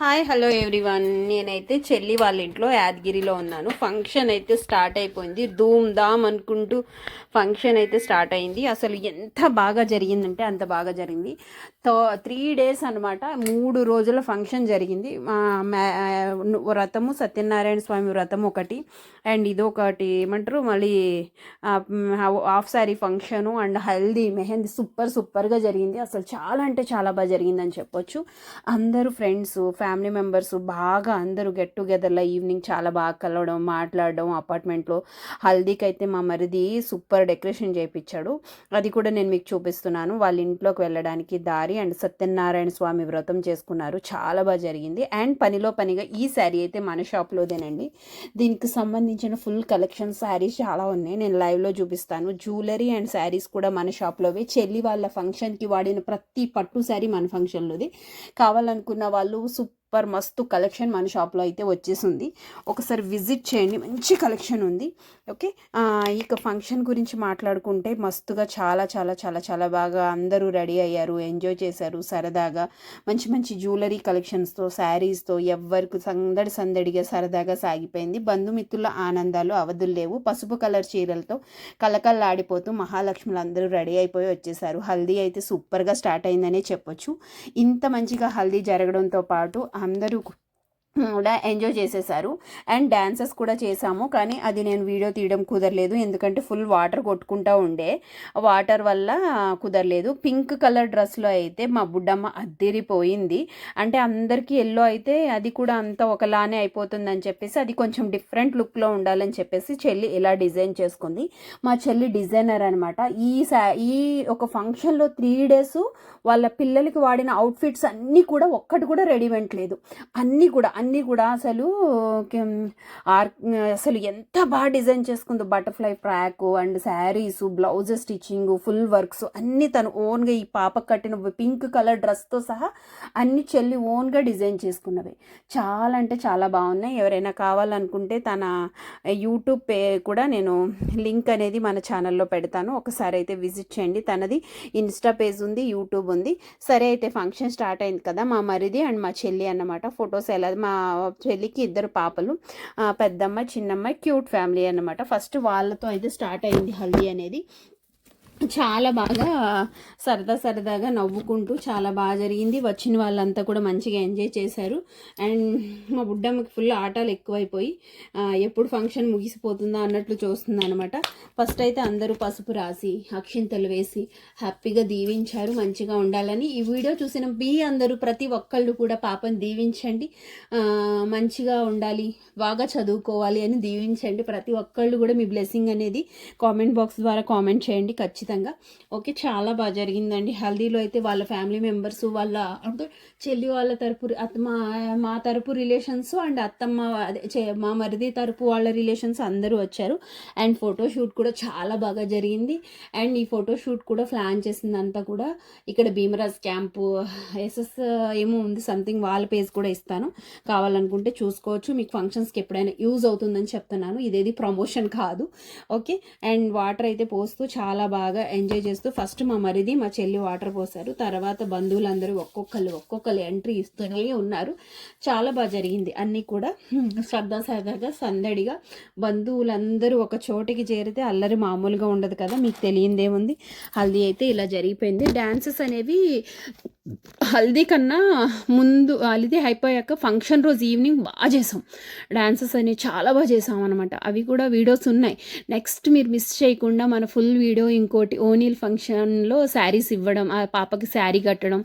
Hi hello everyone. నేనైతే చెల్లి వాళ్ళ ఇంట్లో యాదగిరిలో ఉన్నాను. ఫంక్షన్ అయితే స్టార్ట్ అయిపోయింది. ధూమ్ ధామ్ అనుకుంటూ ఫంక్షన్ అయితే స్టార్ట్ అయింది. అసలు ఎంత బాగా జరిగిందంటే అంత బాగా జరిగింది. తో త్రీ డేస్ అనమాట మూడు రోజుల ఫంక్షన్ జరిగింది. మా మ్యా- వ్రతము సత్యనారాయణ స్వామి వ్రతం ఒకటి అండ్ ఇది ఒకటి ఏమంటారు మళ్ళీ half sari function and haldi mehndi super సూపర్గా జరిగింది. అసలు చాలా అంటే చాలా బాగా జరిగిందని చెప్పొచ్చు. అందరూ ఫ్రెండ్స్ ఫ్యామిలీ మెంబర్స్ బాగా అందరూ గెట్ టుగెదర్లో ఈవినింగ్ చాలా బాగా కలవడం మాట్లాడడం అపార్ట్మెంట్లో హల్దీకి అయితే మా మరిది సూపర్ డెకరేషన్ చేయించాడు అది కూడా నేను మీకు చూపిస్తున్నాను. వాళ్ళ ఇంట్లోకి వెళ్ళడానికి దారి అండ్ సత్యనారాయణ స్వామి వ్రతం చేసుకున్నారు. చాలా బాగా జరిగింది. అండ్ పనిలో పనిగా ఈ శారీ అయితే మన షాప్లోదేనండి. దీనికి సంబంధించిన ఫుల్ కలెక్షన్ శారీస్ చాలా ఉన్నాయి. నేను లైవ్లో చూపిస్తాను. జ్యువెలరీ అండ్ శారీస్ కూడా మన షాప్లోవి. చెల్లి వాళ్ళ ఫంక్షన్కి వాడిన ప్రతి పట్టు శారీ మన ఫంక్షన్లోది. కావాలనుకున్న వాళ్ళు సూపర్ సూపర్ మస్తు కలెక్షన్ మన షాప్లో అయితే వచ్చేసింది. ఒకసారి విజిట్ చేయండి మంచి కలెక్షన్ ఉంది. ఓకే? ఇక ఫంక్షన్ గురించి మాట్లాడుకుంటే మస్తుగా చాలా చాలా చాలా చాలా బాగా అందరూ రెడీ అయ్యారు ఎంజాయ్ చేశారు సరదాగా. మంచి మంచి జ్యువెలరీ కలెక్షన్స్తో శారీస్తో ఎవ్వరికి సందడి సందడిగా సరదాగా సాగిపోయింది. బంధుమిత్రుల ఆనందాలు అవధులు లేవు. పసుపు కలర్ చీరలతో కలకల్లాడిపోతూ మహాలక్ష్ములు అందరూ రెడీ అయిపోయి వచ్చేసారు. హల్దీ అయితే సూపర్గా స్టార్ట్ అయిందనే చెప్పొచ్చు. ఇంత మంచిగా హల్దీ జరగడంతో పాటు అందరూ కూడా ఎంజాయ్ చేసేసారు. అండ్ డ్యాన్సెస్ కూడా చేసాము. కానీ అది నేను వీడియో తీయడం కుదరలేదు. ఎందుకంటే ఫుల్ వాటర్ కొట్టుకుంటా ఉండే. వాటర్ వల్ల కుదరలేదు. పింక్ కలర్ డ్రెస్లో అయితే మా బుడ్డమ్మ అద్దెరిపోయింది. అంటే అందరికీ ఎల్లో అయితే అది కూడా అంత ఒకలానే అయిపోతుందని చెప్పేసి అది కొంచెం డిఫరెంట్ లుక్లో ఉండాలని చెప్పేసి చెల్లి ఇలా డిజైన్ చేసుకుంది. మా చెల్లి డిజైనర్ అనమాట ఈ సా ఈ ఒక ఫంక్షన్లో త్రీ డేస్ వాళ్ళ పిల్లలకి వాడిన అవుట్ఫిట్స్ అన్నీ కూడా ఒక్కటి కూడా రెడీమేడ్ లేదు. అన్నీ కూడా అన్నీ కూడా అసలు ఆర్ అసలు ఎంత బాగా design చేసుకుందో. Butterfly frock and saris blouse stitching full works అన్నీ తను ఓన్గా ఈ పాప కట్టిన పింక్ కలర్ డ్రెస్తో సహా అన్ని చెల్లి ఓన్గా డిజైన్ చేసుకున్నవి. చాలా అంటే చాలా బాగున్నాయి. ఎవరైనా కావాలనుకుంటే తన యూట్యూబ్ పే కూడా నేను లింక్ అనేది మన ఛానల్లో పెడతాను. ఒకసారి అయితే విజిట్ చేయండి. తనది ఇన్స్టా పేజ్ ఉంది యూట్యూబ్ ఉంది. సరే అయితే ఫంక్షన్ స్టార్ట్ అయింది కదా మా మరిది అండ్ మా చెల్లి అన్నమాట. ఫొటోస్ ఎలా మా చెల్లికి ఇద్దరు పాపలు పెద్దమ్మ చిన్నమ్మ క్యూట్ ఫ్యామిలీ అన్నమాట. ఫస్ట్ వాళ్ళతో అయితే స్టార్ట్ అయింది హల్దీ అనేది. చాలా బాగా సరదా సరదాగా నవ్వుకుంటూ చాలా బాగా జరిగింది. వచ్చిన వాళ్ళంతా కూడా మంచిగా ఎంజాయ్ చేశారు. అండ్ మా బుడ్డమ్మకి ఫుల్ ఆటలు ఎక్కువైపోయి ఎప్పుడు ఫంక్షన్ ముగిసిపోతుందా అన్నట్లు చూస్తుంది అనమాట ఫస్ట్ అయితే అందరూ పసుపు రాసి అక్షింతలు వేసి హ్యాపీగా దీవించారు మంచిగా ఉండాలని. ఈ వీడియో చూసిన మీ అందరూ ప్రతి ఒక్కళ్ళు కూడా పాపని దీవించండి మంచిగా ఉండాలి బాగా చదువుకోవాలి అని దీవించండి. ప్రతి ఒక్కళ్ళు కూడా మీ బ్లెస్సింగ్ అనేది కామెంట్ బాక్స్ ద్వారా కామెంట్ చేయండి. ఖచ్చితంగా ఖచ్చితంగా. ఓకే చాలా బాగా జరిగిందండి. హల్దీలో అయితే వాళ్ళ ఫ్యామిలీ మెంబర్స్ వాళ్ళ అంటే చెల్లి వాళ్ళ తరపు మా మా తరపు రిలేషన్స్ అండ్ అత్తమ్మ అదే చే- మా మరిది తరపు వాళ్ళ రిలేషన్స్ అందరూ వచ్చారు. అండ్ ఫోటోషూట్ కూడా చాలా బాగా జరిగింది. అండ్ ఈ ఫోటోషూట్ కూడా ప్లాన్ చేసిందంతా కూడా ఇక్కడ భీమరాజ్ క్యాంపు ఎస్ఎస్ ఏమో ఉంది సంథింగ్ వాళ్ళ పేజ్ కూడా ఇస్తాను. కావాలనుకుంటే చూసుకోవచ్చు. మీకు ఫంక్షన్స్కి ఎప్పుడైనా యూజ్ అవుతుందని చెప్తున్నాను. ఇదేది ప్రమోషన్ కాదు. ఓకే అండ్ వాటర్ అయితే పోస్తూ చాలా బాగా ఎంజాయ్ చేస్తూ ఫస్ట్ మా మరిది మా చెల్లి వాటర్ పోసారు. తర్వాత బంధువులందరూ ఒక్కొక్కరు ఒక్కొక్కరు ఎంట్రీ ఇస్తూనే ఉన్నారు. చాలా బాగా జరిగింది. అన్నీ కూడా హ్మ్, శ్రద్ధా సరదాగా సందడిగా బంధువులందరూ ఒక చోటికి చేరితే అల్లరి మామూలుగా ఉండదు కదా మీకు తెలియందేముంది? హల్దీ అయితే ఇలా జరిగిపోయింది. డ్యాన్సెస్ అనేవి హల్దీ కన్నా ముందు హల్దీ అయిపోయాక ఫంక్షన్ రోజు ఈవినింగ్ బాగా చేసాం. డాన్సెస్ అనేవి చాలా బాగా చేసాం అనమాట అవి కూడా వీడియోస్ ఉన్నాయి. నెక్స్ట్ మీరు మిస్ చేయకుండా మన ఫుల్ వీడియో ఇంకోటి ఓనీల్ ఫంక్షన్లో శారీస్ ఇవ్వడం ఆ పాపకి శారీ కట్టడం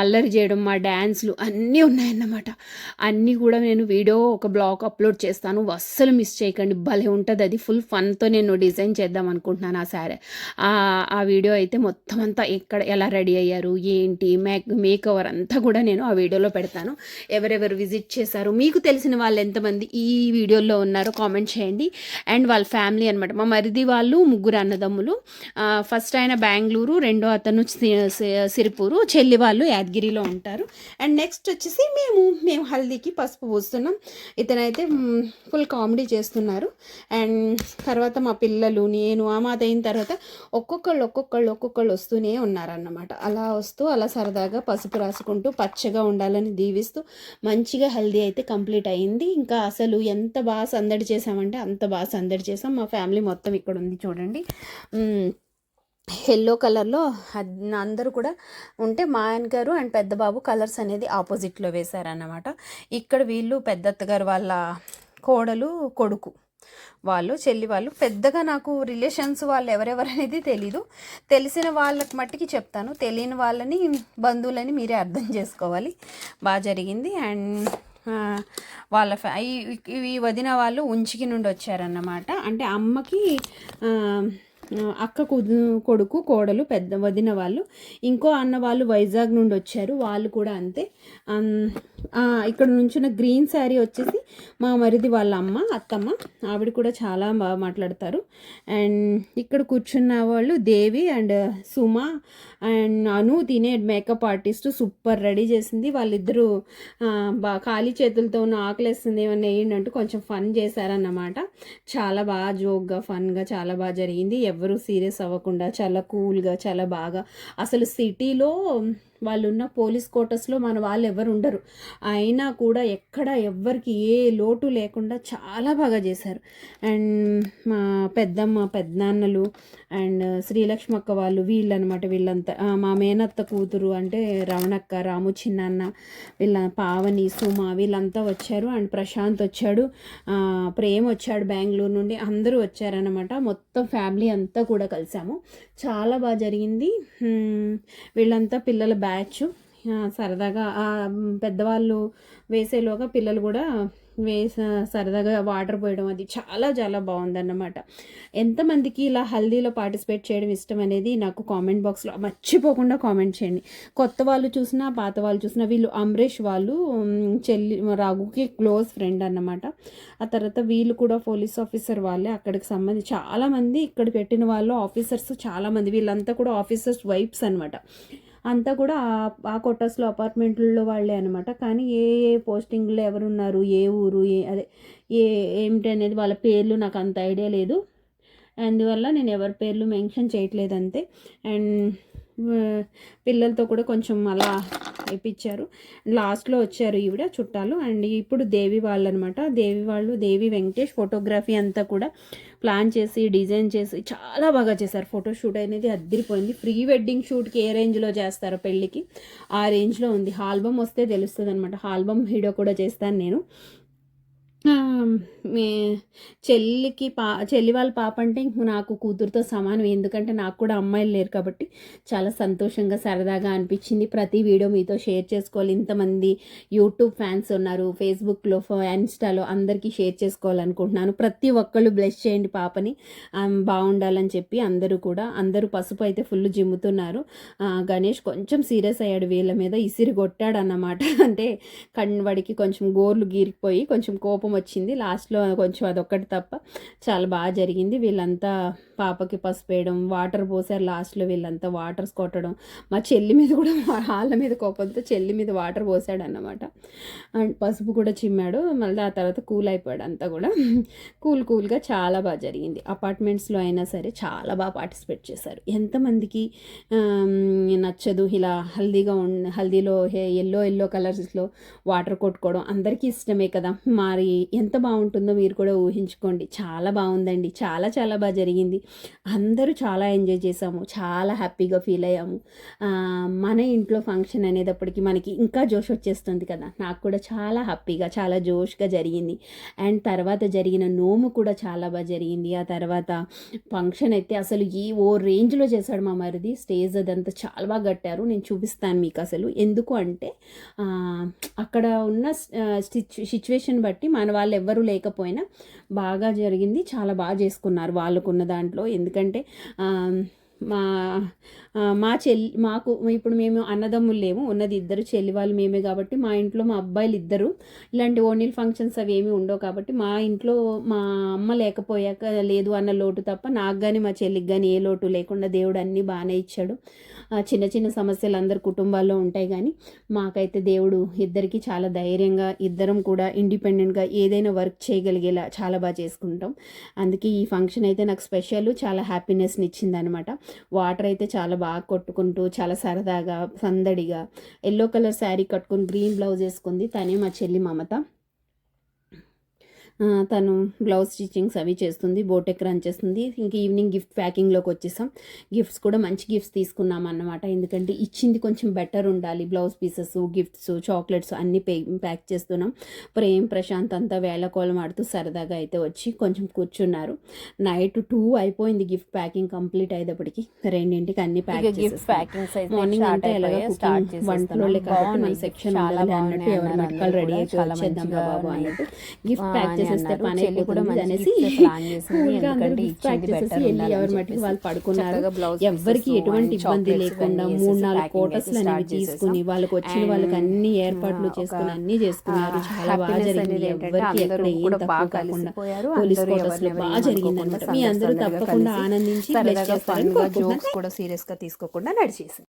అల్లరి చేయడం మా డ్యాన్స్లు అన్నీ ఉన్నాయన్నమాట. అన్నీ కూడా నేను వీడియో ఒక బ్లాగ్ అప్లోడ్ చేస్తాను. అస్సలు మిస్ చేయకండి. భలే ఉంటుంది అది. ఫుల్ ఫన్తో నేను డిజైన్ చేద్దాం అనుకుంటున్నాను ఆ శారీ. ఆ వీడియో అయితే మొత్తం అంతా ఎక్కడ ఎలా రెడీ అయ్యారు ఏంటి మేక్ మేక్ ఓవర్ అంతా కూడా నేను ఆ వీడియోలో పెడతాను. ఎవరెవరు విజిట్ చేశారు మీకు తెలిసిన వాళ్ళు ఎంతమంది ఈ వీడియోలో ఉన్నారో కామెంట్ చేయండి. అండ్ వాళ్ళ ఫ్యామిలీ అనమాట మా మరిది వాళ్ళు ముగ్గురు అన్నదమ్ములు. ఫస్ట్ ఆయన బెంగళూరు రెండో అతను సిరిపూరు. చెల్లి వాళ్ళు యాదగిరిలో ఉంటారు. అండ్ నెక్స్ట్ వచ్చేసి మేము మేము హల్దీకి పసుపు పూస్తున్నాం. ఇతనైతే ఫుల్ కామెడీ చేస్తున్నారు. అండ్ తర్వాత మా పిల్లలు నేను ఆ మాత అయిన తర్వాత ఒక్కొక్కళ్ళు ఒక్కొక్కళ్ళు ఒక్కొక్కళ్ళు వస్తూనే ఉన్నారన్నమాట. అలా వస్తూ అలా సరదాగా పసుపు రాసుకుంటూ పచ్చగా ఉండాలని దీవిస్తూ మంచిగా హెల్దీ అయితే కంప్లీట్ అయింది. ఇంకా అసలు ఎంత బాగా సందడి చేసామంటే అంత బాగా సందడి చేసాం మా ఫ్యామిలీ మొత్తం ఇక్కడ ఉంది చూడండి. ఎల్లో కలర్లో అందరూ కూడా ఉంటే మా ఆయన గారు అండ్ పెద్ద బాబు కలర్స్ అనేది ఆపోజిట్లో వేశారన్నమాట. ఇక్కడ వీళ్ళు పెద్దత్తగారు వాళ్ళ కోడలు కొడుకు. వాళ్ళు చెల్లి వాళ్ళు పెద్దగా నాకు రిలేషన్స్ వాళ్ళు ఎవరెవరు అనేది తెలీదు. తెలిసిన వాళ్ళకి మట్టికి చెప్తాను. తెలియని వాళ్ళని బంధువులని మీరే అర్థం చేసుకోవాలి. బాగా జరిగింది. అండ్ వాళ్ళ ఫ్యా ఈ- వదిన వాళ్ళు ఉంచికి నుండి వచ్చారన్నమాట. అంటే అమ్మకి అక్క కుదు కొడుకు కోడలు పెద్ద వదిన వాళ్ళు ఇంకో అన్న వాళ్ళు వైజాగ్ నుండి వచ్చారు. వాళ్ళు కూడా అంతే. ఇక్కడ నుంచిన గ్రీన్ శారీ వచ్చేసి మా మరిది వాళ్ళ అమ్మ అత్తమ్మ. ఆవిడ కూడా చాలా బాగా మాట్లాడతారు. అండ్ ఇక్కడ కూర్చున్న వాళ్ళు దేవి అండ్ సుమ అండ్ అను తినే మేకప్ ఆర్టిస్ట్ సూపర్ రెడీ చేసింది. వాళ్ళిద్దరూ బా ఖాళీ చేతులతో ఉన్న ఆకలేస్తుంది ఏమన్నా వేయండి అంటూ కొంచెం ఫన్ చేశారన్నమాట. చాలా బాగా జోక్గా ఫన్గా చాలా బాగా జరిగింది. ఎవరు సీరియస్ అవ్వకుండా చాలా కూల్గా చాలా బాగా. అసలు సిటీలో వాళ్ళు ఉన్న పోలీస్ క్వార్టర్స్లో మన వాళ్ళు ఎవరు ఉండరు. అయినా కూడా ఎక్కడ ఎవ్వరికి ఏ లోటు లేకుండా చాలా బాగా చేశారు. అండ్ మా పెద్దమ్మ పెద్దనాన్నలు అండ్ శ్రీలక్ష్మి అక్క వాళ్ళు వీళ్ళు అనమాట వీళ్ళంతా మా మేనత్త కూతురు అంటే రమణక్క రాము చిన్నాన్న వీళ్ళ పావని సుమ వీళ్ళంతా వచ్చారు. అండ్ ప్రశాంత్ వచ్చాడు. ప్రేమ్ వచ్చాడు బెంగళూరు నుండి. అందరూ వచ్చారనమాట మొత్తం ఫ్యామిలీ అంతా కూడా కలిసాము. చాలా బాగా జరిగింది. వీళ్ళంతా పిల్లల బ్యాచ్. సరదాగా పెద్దవాళ్ళు వేసేలోగా పిల్లలు కూడా వేస సరదాగా వాటర్ పోయడం అది చాలా చాలా బాగుందన్నమాట. ఎంతమందికి ఇలా హల్దీలో పార్టిసిపేట్ చేయడం ఇష్టం అనేది నాకు కామెంట్ బాక్స్లో మర్చిపోకుండా కామెంట్ చేయండి. కొత్త వాళ్ళు చూసినా పాత వాళ్ళు చూసినా వీళ్ళు అమరేష్ వాళ్ళు చెల్లి రాఘుకి క్లోజ్ ఫ్రెండ్ అన్నమాట. ఆ తర్వాత వీళ్ళు కూడా పోలీస్ ఆఫీసర్ వాళ్ళే. అక్కడికి సంబంధించి చాలామంది ఇక్కడ పెట్టిన వాళ్ళు ఆఫీసర్స్ చాలామంది. వీళ్ళంతా కూడా ఆఫీసర్స్ వైఫ్స్ అనమాట అంతా కూడా ఆ- కొట్టస్లో అపార్ట్మెంట్లలో వాళ్ళే అనమాట కానీ ఏ ఏ పోస్టింగ్లో ఎవరున్నారు ఏ ఊరు ఏ అదే ఏ ఏమిటి అనేది వాళ్ళ పేర్లు నాకు అంత ఐడియా లేదు. అందువల్ల నేను ఎవరి పేర్లు మెన్షన్ చేయట్లేదు అంతే. అండ్ పిల్లలతో కూడా కొంచెం అలా వేయించారు లాస్ట్లో వచ్చారు ఈవిడ చుట్టాలు. అండ్ ఇప్పుడు దేవి వాళ్ళు అనమాట దేవి వాళ్ళు దేవి వెంకటేష్ ఫోటోగ్రఫీ అంతా కూడా ప్లాన్ చేసి డిజైన్ చేసి చాలా బాగా చేశారు. ఫోటోషూట్ అనేది అద్దరిపోయింది. ప్రీ వెడ్డింగ్ షూట్కి ఏ రేంజ్లో చేస్తారో పెళ్ళికి? ఆ రేంజ్లో ఉంది. ఆల్బమ్ వస్తే తెలుస్తుంది అనమాట ఆల్బమ్ వీడియో కూడా చేస్తాను నేను. మీ చెల్లికి పా చెల్లి వాళ్ళ పాప అంటే నాకు కూతురుతో సమానం. ఎందుకంటే నాకు కూడా అమ్మాయిలు లేరు కాబట్టి చాలా సంతోషంగా సరదాగా అనిపించింది. ప్రతి వీడియో మీతో షేర్ చేసుకోవాలి. ఇంతమంది యూట్యూబ్ ఫ్యాన్స్ ఉన్నారు. ఫేస్బుక్లో ఇన్స్టాలో అందరికీ షేర్ చేసుకోవాలనుకుంటున్నాను. ప్రతి ఒక్కళ్ళు బ్లెస్ చేయండి పాపని. బాగుండాలని చెప్పి అందరూ కూడా అందరూ పసుపు అయితే ఫుల్ జిమ్ముతున్నారు. గణేష్ కొంచెం సీరియస్ అయ్యాడు వీళ్ళ మీద. ఇసిరి కొట్టాడు అన్నమాట అంటే కన్వడికి కొంచెం గోర్లు గీరిపోయి కొంచెం కోపం వచ్చింది. లాస్ట్లో కొంచెం అదొక్కటి తప్ప చాలా బాగా జరిగింది. వీళ్ళంతా పాపకి పసుపు వేయడం వాటర్ పోసారు లాస్ట్లో వీళ్ళంతా. వాటర్స్ కొట్టడం మా చెల్లి మీద కూడా వాళ్ళ మీద కోపంతో చెల్లి మీద వాటర్ పోసాడు అన్నమాట అండ్ పసుపు కూడా చిమ్మాడు. మళ్ళీ ఆ తర్వాత కూల్ అయిపోయాడు అంతా కూడా. కూల్ కూల్గా చాలా బాగా జరిగింది. అపార్ట్మెంట్స్లో అయినా సరే చాలా బాగా పార్టిసిపేట్ చేశారు. ఎంతమందికి నచ్చదు ఇలా హల్దీగా ఉండ హల్దీలో ఎల్లో ఎల్లో కలర్స్లో వాటర్ కొట్టుకోవడం. అందరికీ ఇష్టమే కదా. మరి ఎంత బాగుంటుందో మీరు కూడా ఊహించుకోండి. చాలా బాగుందండి. చాలా చాలా బాగా జరిగింది. అందరూ చాలా ఎంజాయ్ చేసాము. చాలా హ్యాపీగా ఫీల్ అయ్యాము. మన ఇంట్లో ఫంక్షన్ అనేటప్పటికి మనకి ఇంకా జోష్ వచ్చేస్తుంది కదా. నాకు కూడా చాలా హ్యాపీగా చాలా జోష్గా జరిగింది. అండ్ తర్వాత జరిగిన నోము కూడా చాలా బాగా జరిగింది. ఆ తర్వాత ఫంక్షన్ అయితే అసలు ఈ ఓ రేంజ్లో చేశాడు మా మరిది. స్టేజ్ అదంతా చాలా బాగా కట్టారు. నేను చూపిస్తాను మీకు అసలు. ఎందుకు అంటే అక్కడ ఉన్న సిచ్యువేషన్ బట్టి మన వాళ్ళు ఎవ్వరూ లేకపోయినా బాగా జరిగింది చాలా బాగా చేసుకున్నారు. వాళ్ళకున్న దాంట్లో. ఎందుకంటే మా మా చెల్లి మాకు ఇప్పుడు మేము అన్నదమ్ములు లేము. ఉన్నది ఇద్దరు చెల్లి వాళ్ళు మేమే కాబట్టి మా ఇంట్లో మా అబ్బాయిలు ఇద్దరు. ఇలాంటి ఓనీల్ ఫంక్షన్స్ అవి ఏమీ ఉండవు కాబట్టి మా ఇంట్లో మా అమ్మ లేకపోయాక లేదు అన్న లోటు తప్ప నాకు కానీ మా చెల్లికి కానీ ఏ లోటు లేకుండా దేవుడు అన్నీ బాగానే ఇచ్చాడు. ఆ, చిన్న చిన్న సమస్యలు అందరు కుటుంబాల్లో ఉంటాయి కానీ మాకైతే దేవుడు ఇద్దరికి చాలా ధైర్యంగా ఇద్దరం కూడా ఇండిపెండెంట్గా ఏదైనా వర్క్ చేయగలిగేలా చాలా బాగా చేసుకుంటాం. అందుకే ఈ ఫంక్షన్ అయితే నాకు స్పెషల్ చాలా హ్యాపీనెస్ని ఇచ్చింది అనమాట వాటర్ అయితే చాలా బాగా కొట్టుకుంటూ చాలా సరదాగా సందడిగా ఎల్లో కలర్ శారీ కట్టుకొని గ్రీన్ బ్లౌజ్ వేసుకుంది తనే మా చెల్లి మమత. తను బ్లౌజ్ స్టిచ్చింగ్స్ అవి చేస్తుంది బోటెక్ రన్ చేస్తుంది. ఇంక ఈవినింగ్ గిఫ్ట్ ప్యాకింగ్లోకి వచ్చేసాం. గిఫ్ట్స్ కూడా మంచి గిఫ్ట్స్ తీసుకున్నాం అన్నమాట. ఎందుకంటే ఇచ్చింది కొంచెం బెటర్ ఉండాలి. బ్లౌజ్ పీసెస్ గిఫ్ట్స్ చాక్లెట్స్ అన్నీ పే ప్యాక్ చేస్తున్నాం. ప్రేమ్ ప్రశాంత్ అంతా వేళకోళం ఆడుతూ సరదాగా అయితే వచ్చి కొంచెం కూర్చున్నారు. నైట్ టూ అయిపోయింది గిఫ్ట్ ప్యాకింగ్ కంప్లీట్ అయ్యేటప్పటికి రెండింటికి అన్ని ప్యాక్ గిఫ్ట్ ప్యాకింగ్స్ అయితే మార్నింగ్ అంటే ఎలాగో స్టార్ట్ వంటలోలే కాబట్టి మన సెక్షన్ అన్నట్టు ఎవరి మటకాలు రెడీ అయిపోయి వచ్చేద్దాం బాబు అన్నట్టు గిఫ్ట్ ప్యాక్ చేసేస్తే పని అయిపోతుంది అనేసి వెళ్ళి ఎవరి మట్టుకు వాళ్ళు పడుకున్నారు. ఎవరికి ఎటువంటి ఇబ్బంది లేకుండా మూడు నాలుగు కోటర్స్ అనేవి తీసుకుని వాళ్ళకి వచ్చిన వాళ్ళకి అన్ని ఏర్పాట్లు చేసుకుని అన్ని చేసుకున్నారు చాలా బాగా జరిగింది. ఎవరికి ఎక్కడ ఏం తక్కువ కాకుండా పోలీస్ కోటర్స్లో బాగా జరిగింది అనమాట మీ అందరూ తప్పకుండా ఆనందించి. జోక్స్ కూడా సీరియస్గా తీసుకోకుండా నడిచేసింది.